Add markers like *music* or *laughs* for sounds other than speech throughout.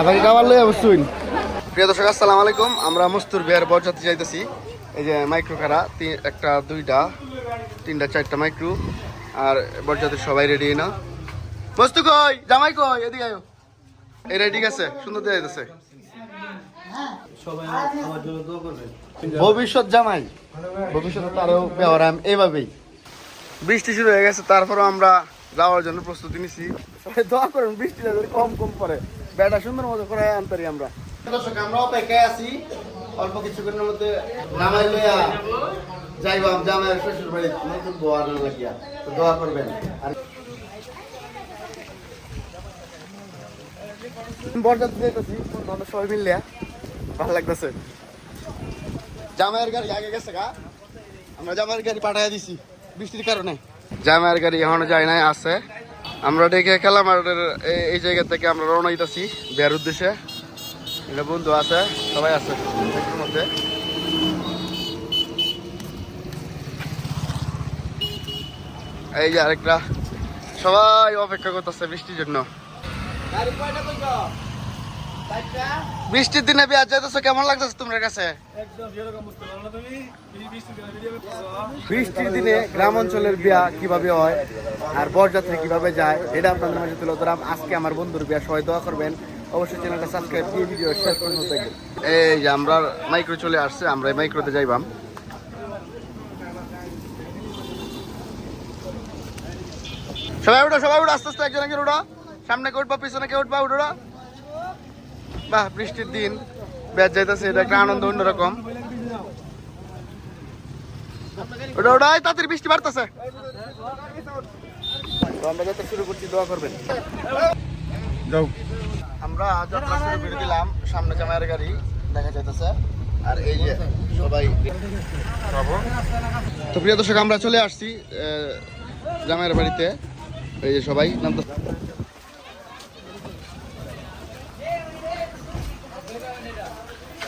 আপনাকে খাবার লই অবশ্যই প্রিয় দর্শক আসসালামু আলাইকুম। আমরা মস্তুর বিয়ার বরযাত্রী যাইতেছি। এই যে মাইক্রো খারা একটা দুইটা তিনটা চারটা মাইক্রো। আর বরযাত্রী সবাই রেডি না। মস্তু কই? জামাই কই? এদিকে আয়ো। এই রেডি আছে সুন্দর দিয়ে যাইতেছে। ভবিষ্যৎ জামাই। ভবিষ্যতে তারও ব্যবহার এইভাবেই বৃষ্টি শুরু হয়ে গেছে তারপরও আমরা যাওয়ার জন্য প্রস্তুতি নিছি। সবাই দোয়া করুন বৃষ্টি যাতে কম কম পড়ে। বেটা সুন্দর মতো করে আনতারি আমরা। দর্শক আমরা অপেক্ষায় আছি। অল্প কিছুক্ষণের মধ্যে নামাই লইয়া যাইবাম জামাইয়ের শ্বশুর বাড়ি নতুন আনার লাগিয়া। তো দোয়া করবেন। আর বরযাত্রী যেতেছি আমরা সবাই মিললে ভালো লাগতেছে। জামাইয়ের গাড়ি আগে গেছে গা। আমরা জামাইয়ের গাড়ি পাঠাইয়া দিছি বৃষ্টির কারণে। জামাইয়ের গাড়ি এখনও যায় নাই, আছে। আমরা ডেকে খেলাম আর এই- জায়গা থেকে আমরা রওনা দিতেছি বিয়ার উদ্দেশ্যে। এটা বন্ধু আছে? সবাই আছে? এই যে আরেকটা। সবাই অপেক্ষা করতেছে বৃষ্টির জন্য। বৃষ্টির দিনে বিয়ার যাইতেছে কেমন লাগতেছে তোমার কাছে? বৃষ্টির দিনে গ্রাম অঞ্চলের বিয়া কীভাবে হয় আর বরযাত্রী কীভাবে যায় এটা আপনাদের মাঝে তুলে ধরলাম। আজকে আমার বন্ধুর বিয়া সবাই দোয়া করবেন। অবশ্যই চ্যানেলটা সাবস্ক্রাইব দিয়ে ভিডিও শেষ পর্যন্ত দেখবেন। এই যে আমরা মাইক্রো চলে আসছে আমরা এই মাইক্রোতে যাইবাম। সবাই উঠো সবাই উঠো আস্তে আস্তে একজন একজন উঠো। সামনে কে উঠবা পিছনে কে উঠবা উঠো বাহ বৃষ্টির দিন। ব্যাচ যাইতেছে এটা একটা আনন্দ অন্যরকম। ওটা তাড়াতাড়ি বৃষ্টি বাড়তেছে। আমরা যাত্রা শুরু করছি দোয়া করবেন। যাও। আমরা যাত্রা শুরু করে দিলাম সামনে জামাইয়ের গাড়ি দেখা যাইতেছে। আর এই যে সবাই তো প্রিয় দর্শক আমরা চলে আসছি জামাইয়ের বাড়িতে। এই যে সবাই নামতে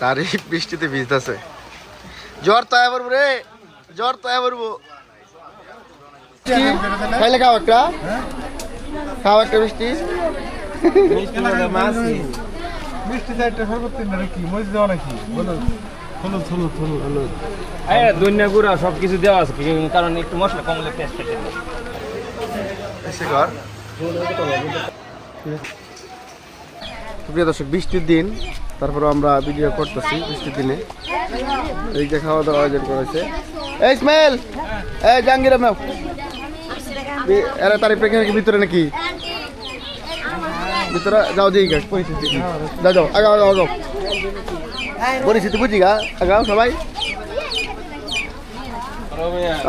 তারই বৃষ্টিতে ভিজতেছে। জ্বর তো আয়া রে। জ্বর তো পড়ব। খাইলে খাও একটা। খাও একটা বৃষ্টি। মিষ্টি নাকি দেওয়া নাকি? হ্যাঁ ধনিয়া গুঁড়া সব কিছু দেওয়া আছে কারণ একটু মশলা কম হলে টেস্ট এসে কর। প্রিয় দর্শক বৃষ্টির দিন তারপরে আমরা ভিডিও করতেছি বৃষ্টির দিনে। এই যে খাওয়া দাওয়া আয়োজন করেছে। এই স্মেল! এই জাহাঙ্গীর আপনার এরা তারিখ প্রেক্ষাপটের ভিতরে নাকি? ভিতরে যাও দিই গা পরিস্থিতি যাও যাও, আগাও আগাও আগাও। পরিস্থিতি বুঝি গা? আগাও সবাই।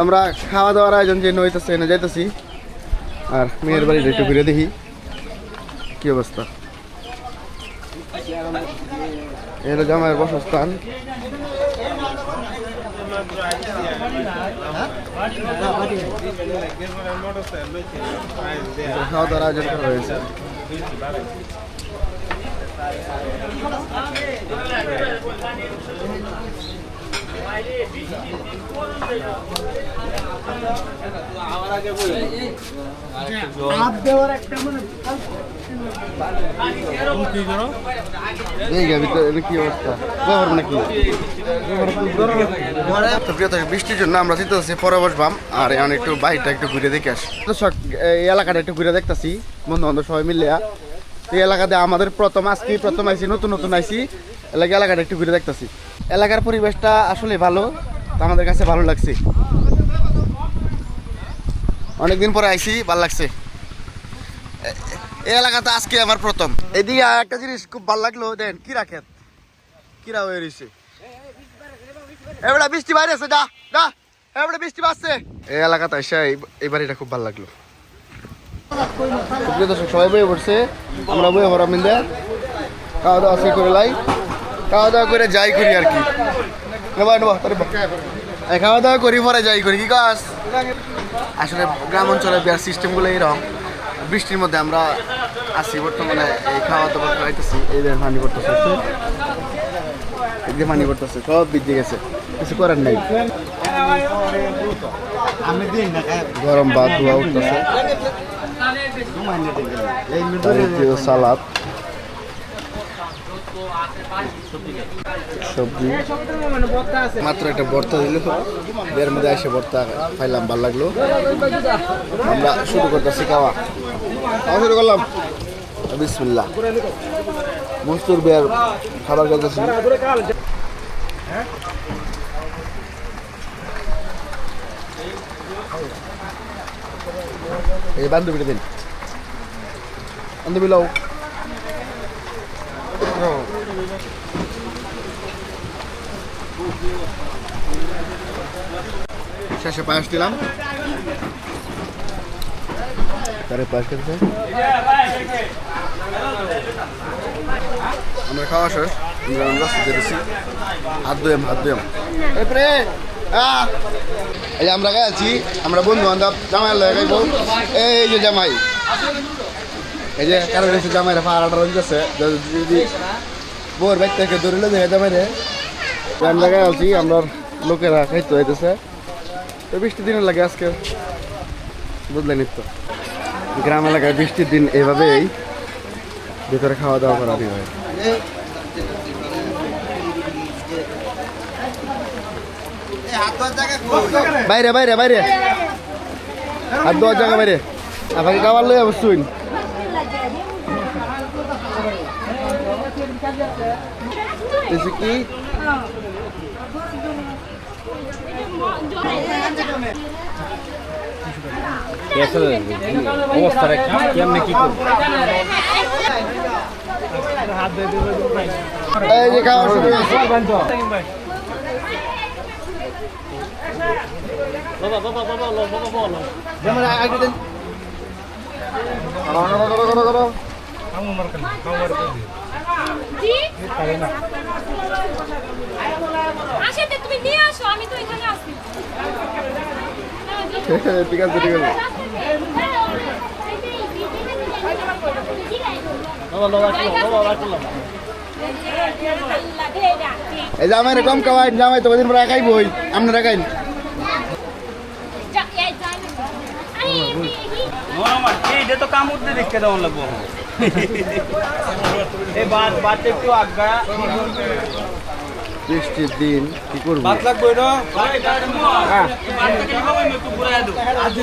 আমরা খাওয়া দাওয়ার আয়োজন যে নইতেছে এনে যাইতেছি। আর মেয়ের বাড়িটা একটু ঘুরে দেখি। কি অবস্থা? এটা জামাইয়ের বসস্থান। খাওয়া দাওয়ার আয়োজন করা হয়েছে। Thank গা বৃষ্টির জন্য আমরা চিন্তা পরে বসবাম আর এখন একটু বাইরটা একটু ঘুরে দেখে আসি দর্শক এই এলাকাটা একটু ঘুরে দেখতেছি বন্ধু বান্ধব সবাই মিলে এই এলাকাতে আমাদের প্রথম আজকে প্রথম আইসি নতুন নতুন আইসি এলাকা এলাকাটা একটু ঘুরে দেখতেছি এলাকার পরিবেশটা আসলে ভালো, তো আমাদের কাছে ভালো লাগছে। অনেকদিন পরে আইসি ভালো লাগছে। এই এলাকাতে আজকে আমার প্রথম। এদিকে একটা জিনিস খুব ভালো লাগল, দেন কিরা খেত কিরা হয়ে রয়েছে এবারে বৃষ্টি বাইরে আছে, যা যা। এবারে বৃষ্টি বাড়ছে। এই এলাকাতে এসে এই- বাড়িটা খুব ভালো লাগল। সবাই বয়ে পড়ছে। আমরা বয়ে মিলে খাওয়া দাওয়া সে করে লাই। খাওয়া দাওয়া করে যাই করি আর কি। নেবা নেবা খাওয়া দাওয়া করি পরে যাই করি কি কাজ আসলে গ্রাম অঞ্চলে বিয়ার সিস্টেমগুলো এরকম। বৃষ্টির মধ্যে আমরা আসি বর্তমানে এই খাওয়া দাওয়া খাইতেছি এই পানি এই যে পানি পড়তেছে সব বৃদ্ধি গেছে কিছু করার নাই। খাই গরম ভাত ধোয়া উঠতেছে। সালাদ। সবজি। মাত্র একটা ভর্তা দিল। এর মধ্যে এসে ভর্তা খাইলাম, ভালো লাগল। আমরা শুরু করতেছি খাওয়া। খাওয়া শুরু করলাম। বিসমিল্লাহ। মস্তুর বের খাবার করতেছি এই বান্ধবীটা দিন। বান্ধবী লও। শেষে পায়েস দিলাম। তারে পায়েস খেতে আমরা খাওয়া শেষ। আমরা আমরা যেতেছি। হাত ধুয়াম হাত ধুয়াম এরপরে এই আমরা গেছি আমরা বন্ধু বান্ধব জামাই লয়ে গাইব এই যে জামাই। এই যে কারও এসে জামাইরা পাড়াটা রয়েছে যদি বোর ব্যাগ থেকে ধরিলে দেখে জামাই রে আমরা গেছি আমরা লোকেরা খাইতে হইতেছে। তো বৃষ্টির দিনের লাগে আজকে বুঝলেন তো গ্রাম এলাকায় বৃষ্টির দিন এভাবেই। ভিতরে খাওয়া দাওয়া করা হয়। বাইরে বাইরে বাইরে। আর দশ জায়গা বাইরে। আপনাকে খাবার লই অবশ্যই এসে কি? অবস্থাটা কেমনে কি এই যে খাওয়া শুরু হয়েছে যেমন আগে দিন করো, করো, করো, করো। জি? আসেতে তুমি নিয়ে আসো আমি তো এখানে আছি। *laughs* ঠিক আছে ঠিক আছে। এই জামাই রে কম খাওয়াই জামাই তো দিন পরে একাই বই আপনারা খাইন। এইটা তো কাম উঠতে দেখতে দেওয়ার লাগবো। এই বাদ বাদ একটু আজ্ঞা। বৃষ্টির দিন কি করব? লাগবে এটা? আছে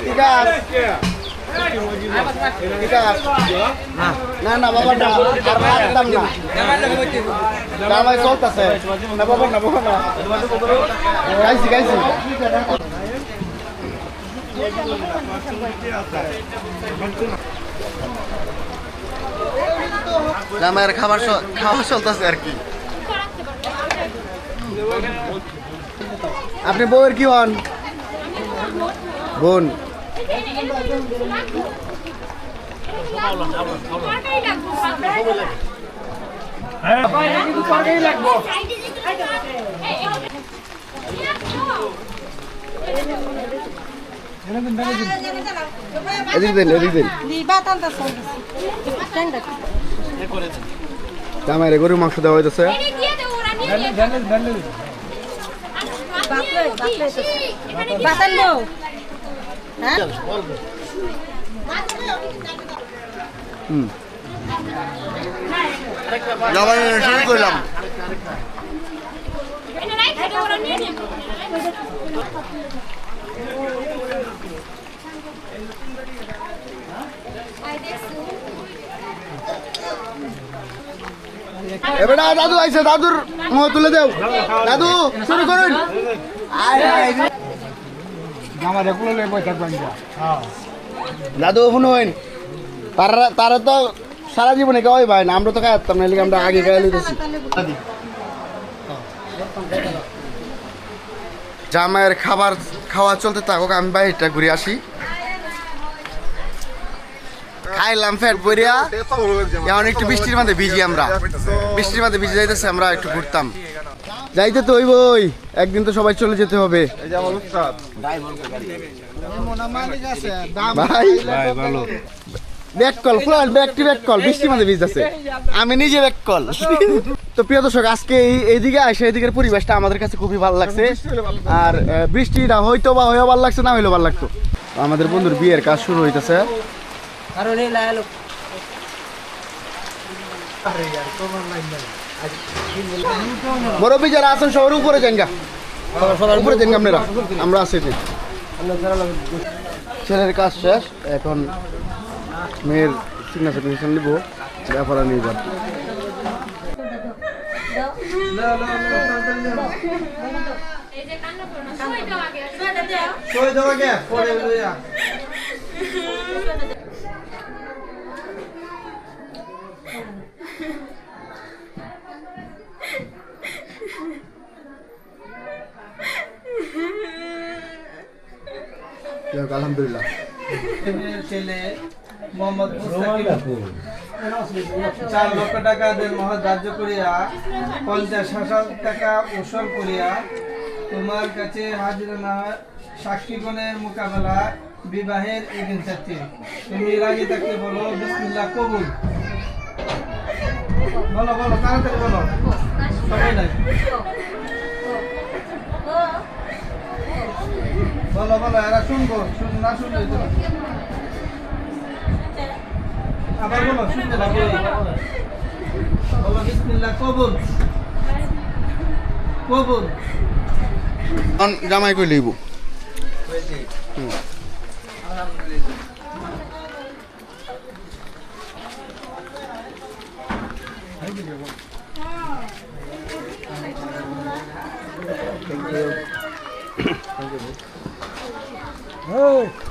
ঠিক আছে না না বাবা না। না। চলতেছে। না বাবা না বাবা না। গাইছি গাইছি। জামাইয়ের খাবার খাওয়া চলতেছে আর কি। আপনি বউয়ের কি হন? বোন। এদিক দিন এদিক গরুর মাংস দেওয়া হইতেছে হুম করলাম এটা নেবে এবার দাদু আইছে দাদুর মুহ তুলে দেও। দাদু শুরু করুন। দাদু ফোন হইন তারা তারা তো সারা জীবনে খাওয়াই ভাই না আমরা তো খাইতাম না আমরা আগে খাই লইতেছি জামাইয়ের খাবার খাওয়া চলতে থাকুক আমি বাইরেটা ঘুরে আসি। খাইলাম ফেট বইরিয়া এখন একটু বৃষ্টির মধ্যে ভিজি আমরা। বৃষ্টির মধ্যে ভিজে যাইতেছে আমরা একটু ঘুরতাম। যাইতে তো ওই বই একদিন তো সবাই চলে যেতে হবে। এই যে আমার উস্তাদ। ভাই। ভাই ভালো। Back call full back to back call বৃষ্টির মধ্যে ভিজতেছে আমি নিজে ব্যাক কল। তো প্রিয় দর্শক আজকে এই এইদিকে আসে এইদিকের পরিবেশটা আমাদের কাছে খুবই ভালো লাগছে। আর বৃষ্টিটা হয়তো বা হয়েও ভালো লাগছে না হইলেও ভালো লাগতো। আমাদের বন্ধুর বিয়ের কাজ শুরু হইতেছে। মুরব্বী যারা আছেন সবার উপরে যান গা। উপরে যান আপনারা। আমরা আছি ছেলের কাজ শেষ। এখন মেয়ের সিগনেচার নিব। ব্যাপারে নিয়ে যান। এই যে কান্না করো না সই দাও আগে। সইটা দাও কই পরে লইয়া আলহামদুলিল্লাহ। ছেলে মোহাম্মদ চার লক্ষ টাকা দেন মহৎ ধার্য করিয়া পঞ্চাশ হাজার টাকা উসল করিয়া তোমার কাছে হাজিরানা সাক্ষীগণের মোকাবেলা বিবাহের এদিন চাচ্ছি তুমি রাজি থাকতে বলো বিসমিল্লাহ কবুল। বলো বলো তাড়াতাড়ি বলো। সবাই নাই। বলো বলো এরা শুনব শুন না শুনলে তো। আবার বলো শুনতে না বলো বলো বিসমিল্লাহ কবুল। কবুল। জামাই কই লইব?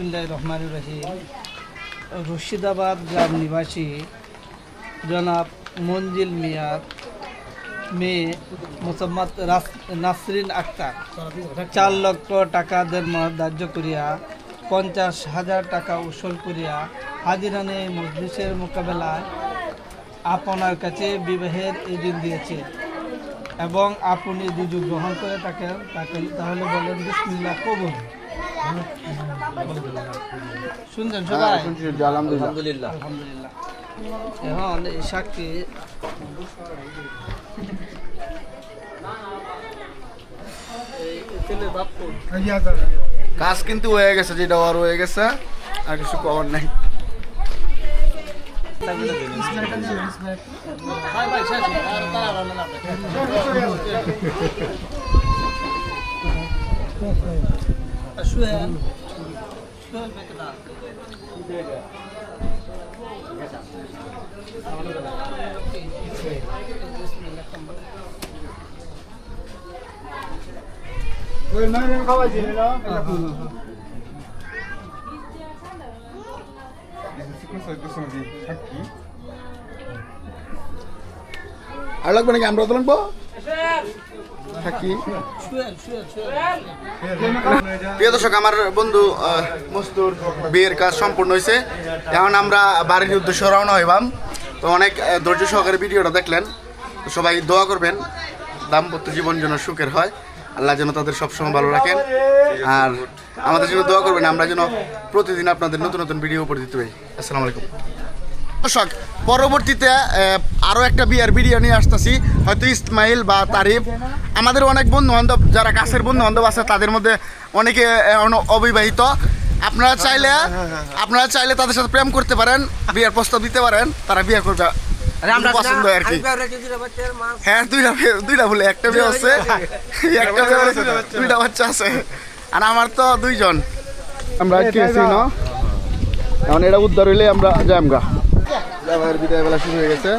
বিসমুল্লাহ রহমান রহিম রশিদাবাদ গ্রাম নিবাসী জনাব মঞ্জিল মিয়ার মেয়ে মোসাম্মদ নাসরিন আক্তার। চার লক্ষ টাকা দেন ধার্য করিয়া, পঞ্চাশ হাজার টাকা উসল করিয়া হাজিরানে মজলিসের মোকাবেলায় আপনার কাছে বিবাহের এদিন দিয়েছে এবং আপনি দুজন গ্রহণ করে থাকেন, তাকে তাহলে বলেন বিসমিল্লাহ কবুল। শুনছেন হ্যাঁ, সবাই শুনছি, শুনছি, আলহামদুলিল্লাহ। আলহামদুলিল্লাহ। এখন সাক্ষী কাজ কিন্তু হয়ে গেছে যেটা আর হয়ে গেছে আর কিছু করার নাই। শুয়ে শুয়ে বেতনা আর লাগবে নাকি আমরা তো লাগবো? থাকি। প্রিয় দর্শক, আমার বন্ধু মস্তুর বিয়ের কাজ সম্পূর্ণ হয়েছে এখন আমরা বাড়ির উদ্দেশ্যে রওনা হইবাম। তো অনেক ধৈর্য সহকারে ভিডিওটা দেখলেন। সবাই দোয়া করবেন, দাম্পত্য জীবন যেন সুখের হয়। আল্লাহ যেন তাদের সবসময় ভালো রাখেন। আর আমাদের জন্য দোয়া করবেন, আমরা যেন প্রতিদিন আপনাদের নতুন নতুন ভিডিও উপরে দিতে পারি আসসালামু আলাইকুম। দর্শক পরবর্তীতে আহ, আরও একটা বিয়ার ভিডিও নিয়ে আসতেছি। হয়তো ইসমাইল বা তারিফ আমাদের অনেক বন্ধু বান্ধব যারা কাছের বন্ধু বান্ধব আছে তাদের মধ্যে অনেকে অবিবাহিত। আপনারা চাইলে আপনারা চাইলে তাদের সাথে প্রেম করতে পারেন বিয়ের প্রস্তাব দিতে পারেন তারা বিয়ে করবে। পছন্দ আর কি। হ্যাঁ দুইটা দুইটা বলে একটা মেয়ে আছে একটা আছে, দুইটা বাচ্চা। আছে। আর আমার তো দুইজন। আমরা কি আছি না? এখন এটা উদ্ধার হইলে আমরা যাই আমরা যাবার বিদায় বেলা শুরু হয়ে গেছে।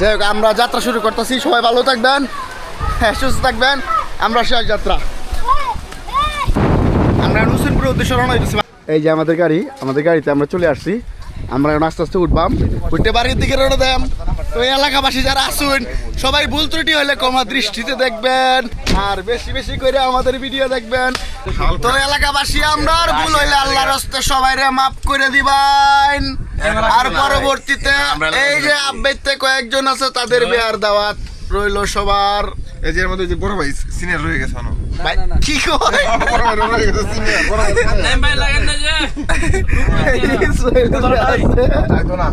যাই হোক, আমরা যাত্রা শুরু করতেছি। সবাই ভালো থাকবেন হ্যাঁ সুস্থ থাকবেন। আমরা শেষ যাত্রা। আমরা হুসেনপুরের উদ্দেশ্যে রওনা হইতেছি এই যে আমাদের গাড়ি, আমাদের গাড়িতে আমরা চলে আসছি। আমরা আস্তে আস্তে উঠবাম। উঠতে বাড়ির দিকে রওনা দেম তো এই এলাকাবাসী যারা আসুন সবাই ভুল ত্রুটি হলে কমা দৃষ্টিতে দেখবেন আর বেশি বেশি করে আমাদের ভিডিও দেখবেন তো এলাকাবাসী আমরা আর ভুল হইলে আল্লাহর হস্তে সবাই রে মাফ করে দিবেন আর পরবর্তীতে এই যে আব্বেতে কয়েকজন আছে তাদের বিয়ার দাওয়াত রইল সবার এই যে এর মধ্যে যে বড় ভাই সিনিয়র রয়ে গেছে ভাই, কি কয় বড় ভাই রয়ে গেছে সিনিয়র বড় ভাই যে ভাই আছে। আইতো না